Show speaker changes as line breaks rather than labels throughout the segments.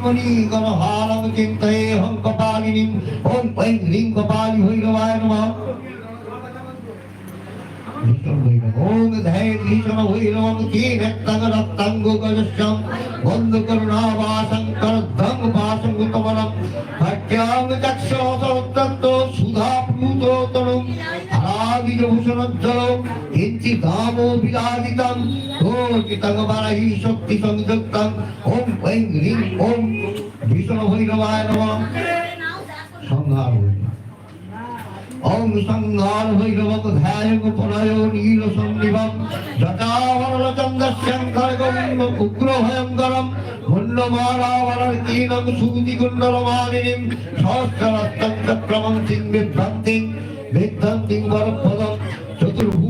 শশিমণি গণহালং চিন্তয়ে Hong ওম ঐং হ্রিং কপালি নমঃ। বারাহি শক্তি সংযুক্তং ওম ঐং হ্রিং ওম ভীষণ ভৈরবায় নমঃ। সংহার ওম সংহার ভৈরবক ধ্যায়ক প্রণয় নীল সন্নিভম জটাবরল চন্দ্রস্যং খড়গম উগ্র ভয়ঙ্করম মুন্ডমালাবরল কীনং সুদি কুণ্ডলমালিনীম সহস্ররত্তং চক্রমং সিং বিভ্রান্তিং বিদ্ধন্তিং বরপদম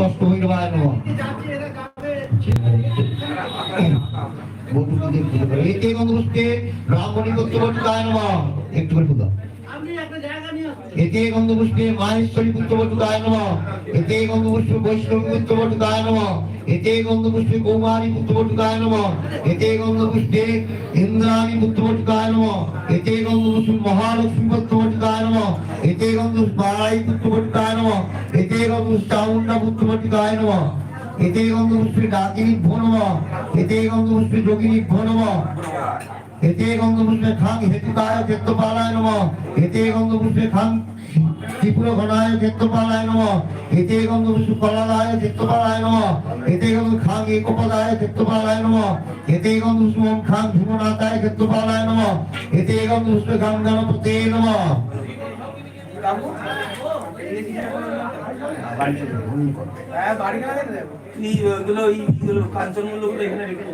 অষ্ট ভৈরবায় নমঃ এতে গন্ধপুষ্পে ব্রাহ্মণী পুত্রবটুকায় নমঃ একটু করে দাও এতে গন্ধপুষ্পে মাহেশ্বরী পুত্রবটুকায় নমঃ এতে গন্ধপুষ্পে বৈষ্ণবী পুত্রবটুকায় নমঃ এতে গন্ধপুষ্পে কৌমারী পুত্রবটুকায় নমঃ এতে গন্ধপুষ্পে ইন্দ্রাণী পুত্রবটুকায় নমঃ এতে গন্ধপুষ্পে মহালক্ষ্মী পুত্রবটুকায় নমঃ নমঃ এতে গন্ধপুষ্পে চামুণ্ডা পুত্রবটুকায় নমঃ এতে গন্ধপুষ্পে ডাকিনী ভো নমঃ এতে গন্ধপুষ্পে যোগিনী ভো নমঃ এতে গন্ধপুষ্পে খাং হেতুকায় ক্ষেত্রপালায় নম এতে গন্ধপুষ্পে খাং ত্রিপুর ঘনায় ক্ষেত্রপালায় নম এতে গন্ধপুষ্পে কলালায় ক্ষেত্রপালায় নম এতে গন্ধ খাং একপদায় ক্ষেত্রপালায় নম এতে গন্ধপুষ্পে ওম খাং ভীমনাথায় ক্ষেত্রপালায় নম এতে গন্ধপুষ্পে খাং গণপতে নম
এই ওগুলো এইগুলো কাঞ্চনগুলো এখানে রেখে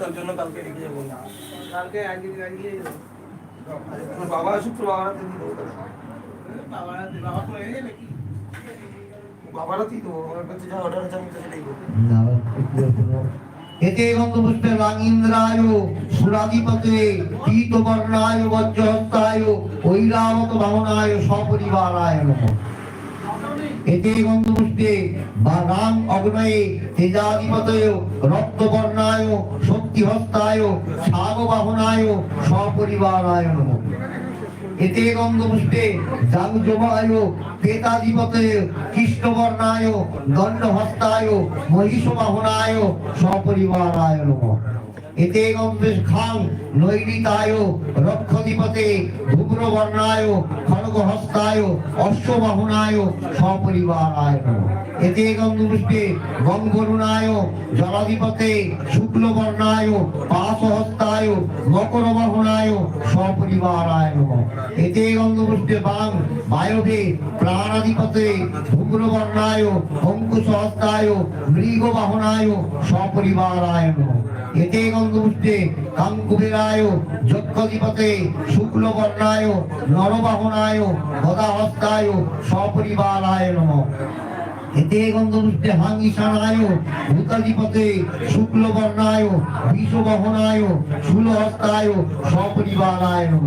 তোর জন্য কালকে রেখে যাব। কালকে আজকে আজকে বাবা আসুক তোর বাবার হাতে দিয়ে দেবো বাবার হাতেই দেবো আমার কাছে যা অর্ডার আছে আমি কাছে দেখব
এতে গন্ধপুষ্পে রাঙিন্দ্রায় সুরাধিপতে পীতবর্ণায়, বজ্রহস্তায়, ঐরাবত বামনায়, সপরিবারায় নমঃ। এতে গন্ধপুষ্পে বা রাম অগ্নয়ে তেজাধিপতয়, রক্তবর্ণায়, শক্তিহস্তায়, সাগবাহনায়, সপরিবারায় নমঃ। এতে গন্ধপুষ্পে জাগজমায় পেতাধিপতয় কৃষ্ণবর্ণায় দণ্ডহস্তায় মহিষবাহনায় সপরিবারায় নমঃ। এতে খাং নৈরিতায় রক্ষধিপতে ধূম্রবর্ণায় খড়গহস্তায় অশ্ববাহনায় সপরিবারায় এতে গন্ধপুষ্পে গঙ্গরুণায় জলাধিপতে, শুক্লবর্ণায় পাশহস্তায় মকরবাহনায় সপরিবারায় এতে গন্ধপুষ্পে বাং, বায়বে, প্রাণাধিপতে ধূম্রবর্ণায় অঙ্কুশহস্তায় মৃগবাহনায় সপরিবারায় এতে গন্ধপুষ্পে কাঙ্কুবেরায় যক্ষধিপতে শুক্লবর্ণায় নরবাহনায় গদাহস্তায় সপরিবারায় নমঃ। এতে গন্ধপুষ্পে হাং ঈশানায় ভূতাধিপতে শুক্লবর্ণায় বিষবহনায় শূলহস্তায় সপরিবারায় নম।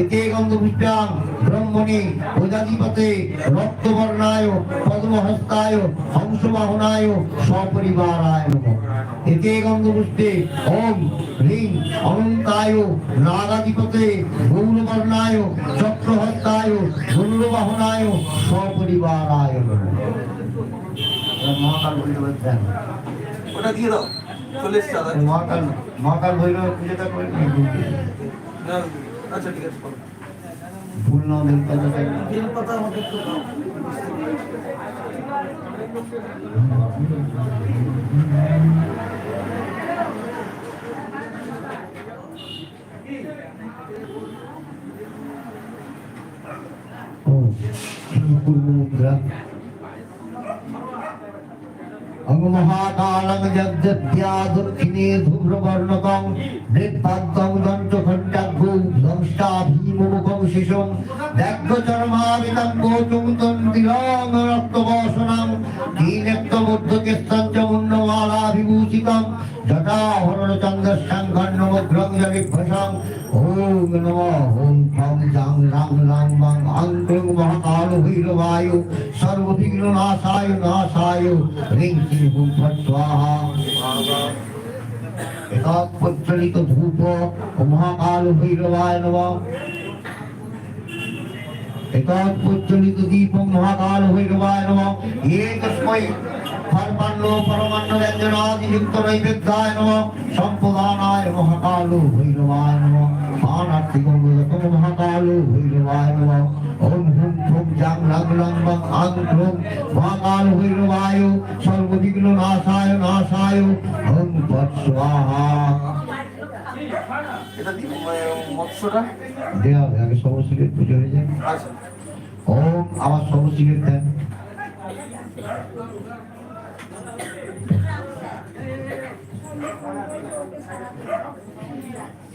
এতে গন্ধপুষ্পাং ব্রহ্মণে প্রজাধিপতে রক্তবর্ণায় পদ্মহস্তায় হংসবাহনায় সপরিবারায় এতে গন্ধপুষ্পে ওম হ্রিং অনন্তায় নাগাধিপতে গৌরবর্ণায় চক্রহস্তায় গৌরবাহনায় সপরিবারায় নম। মহাকাল ভৈরবের ধ্যান।
ওটা দিয়ে দাও। চলে এসছে দাদা
মহাকাল মহাকাল ভৈরবের পুজোটা করে
আচ্ছা ঠিক আছে করো।
ফুল নাও বেল পাতা চাই না।
বেল পাতা আমাকে
অঙ্গমহাকালং যজ্ঞপ্যা দক্ষিণে ধূম্রবর্ণকং বৃত্তান্তং দন্তখণ্ডাগ্রৌ দংষ্টাভীমুখং শিশুং ব্যগ্রচর্মাবিতং গোচুং তন্দিরং রক্তবসনং দীনেত্তমুদ্ধকেস্তং মুন্নমালাভিভূষিতং জটাহরণচন্দ্রস্যাং গণ্যমগ্রং জলিভ্যসং ওম নমঃ ওম ঠং জাং রাং রাং বাং আং ক্লুং মহাকাল ভৈরবায় সর্ববিঘ্ন নাশায় নাশায় রিং শ্রী হুম ফট স্বাহা এতৎ প্রজ্বলিত ধূপ ও মহাকাল ভৈরবায় নমঃ এতৎ প্রজ্বলিত দীপ মহাকাল ভৈরবায় নমঃ একস্মৈ ফর্মান্ন পরমান্ন ব্যঞ্জনাদিযুক্ত নৈবেদ্যায় নমঃ। সম্পদানায় মহাকাল ভৈরবায় নমঃ। আনার্তিগঙ্গত মহাকাল ভৈরবায় নমঃ। ওম হুম হুম জাং রাং রাং বাং আং ক্রোম মহাকাল ভৈরবায় সর্ববিঘ্ন নাশায় নাশায়। ওম তৎ স্বাহা।
এটা দিই মৎস্যটা?
দেওয়া হবে আগে সর্বশিলের পুজো হয়ে যায়
আচ্ছা।
ওম আমার সর্বশিলের দেন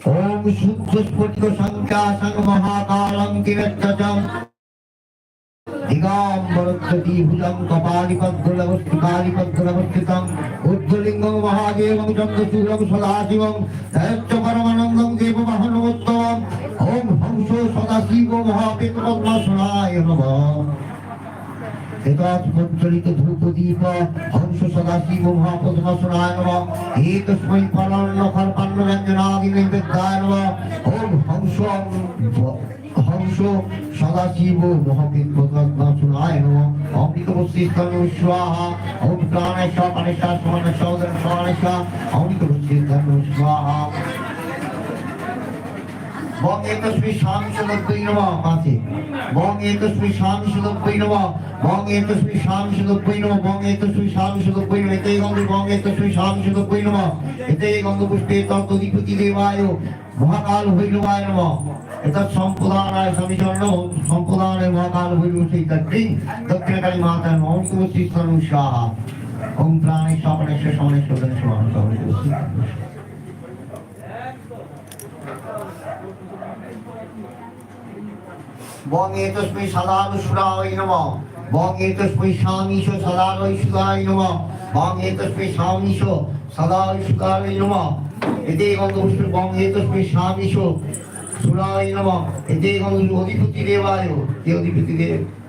ওম শুদ্ধ স্ফটিক সংখ্যা সং মহাকালং কিরচ্ছচম দিগম্বরচ্ছতি ভুজং কপালিপদ্মলবস্তিকালিপদ্মলবস্থিতং উদ্ধলিঙ্গং মহাদেবং চন্দ্রচূড়ং সদাশিবং তয়চ্চ পরমানন্দং দেববাহনমোত্তমম ওম হংস সদাশিব মহাপেতপদ্মাসনায় নমঃ এতৎ প্রজ্বলিত ধূপদীপ হংস সদাশিব মহাপদ্মাসনায় নমঃ একস্मै পরান্ন কল্পান্ন ব্যঞ্জনাদি নৈবেদ্যায় নমঃ ওম হংস হংস সদাশিব মহাপদ্মাসনায় নমঃ অমৃত বস্তিস্তং স্বাহা ওম প্রাণেশ প্রাণেশ সমানেশ অমৃত বস্তিস্তং স্বাহা। বং একস্মি সুলভ্যই নমঃ বং একস্মি স্বামী সুলভ্যই বং একস্মি স্বামী সুলভ্যই বং একস্মি স্বামী সুলভ্যই এতে গন্ধ বং একস্মি স্বামী সুলভ্যই এতে গন্ধ পুষ্পে তত্ত্বধিপতি দেবায়, মহাকাল ভৈরবায় নমঃ। এতৎ সম্পদানায় সমীচরণ সম্পদানায় মহাকাল ভৈরব সেইতত্রী দক্ষিণকালী মাতা নমঃ শ্রী সর্ব ওম প্রাণেশ সপনেশ সমানেশ সদন সমান সমান বঙ্গে তস্মৈ সদানুসুরায় নমঃ। বঙ্গে তস্মৈ স্বামীশ সদানৈশুকায় নমঃ। বঙ্গে তস্মৈ স্বামীশ সদানৈশুকায় নমঃ। এতে গন্ধপুষ্প বঙ্গে তস্মৈ স্বামীশ সুরায় নমঃ। এতে গন্ধ অধিপতি দেবায়। কে অধিপতি দেব?